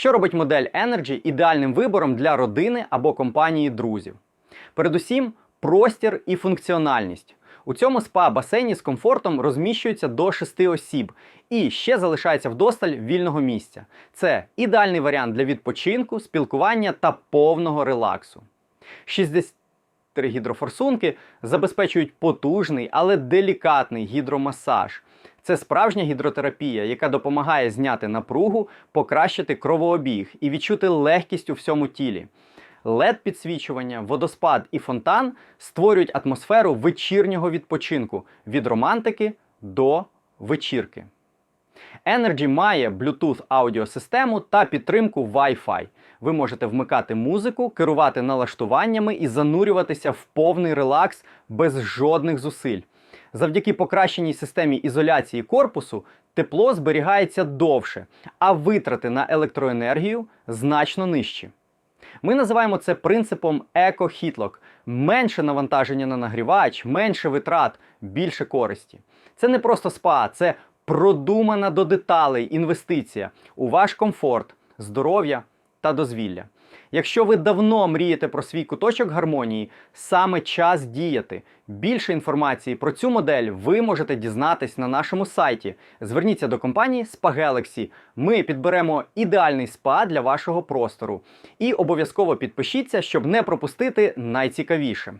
що робить модель Energy ідеальним вибором для родини або компанії друзів. Передусім, простір і функціональність. У цьому спа-басейні з комфортом розміщується до 6 осіб і ще залишається вдосталь вільного місця. Це ідеальний варіант для відпочинку, спілкування та повного релаксу. 63 гідрофорсунки забезпечують потужний, але делікатний гідромасаж. Це справжня гідротерапія, яка допомагає зняти напругу, покращити кровообіг і відчути легкість у всьому тілі. led підсвічування, водоспад і фонтан створюють атмосферу вечірнього відпочинку від романтики до вечірки. Energy має Bluetooth аудіосистему та підтримку Wi-Fi. Ви можете вмикати музику, керувати налаштуваннями і занурюватися в повний релакс без жодних зусиль. Завдяки покращеній системі ізоляції корпусу тепло зберігається довше, а витрати на електроенергію значно нижчі. Ми називаємо це принципом еко-хітлок. Менше навантаження на нагрівач, менше витрат, більше користі. Це не просто спа, це продумана до деталей інвестиція у ваш комфорт, здоров'я та дозвілля. Якщо ви давно мрієте про свій куточок гармонії, саме час діяти. Більше інформації про цю модель ви можете дізнатись на нашому сайті. Зверніться до компанії SpaGalaxy. Ми підберемо ідеальний спа для вашого простору. І обов'язково підпишіться, щоб не пропустити найцікавіше.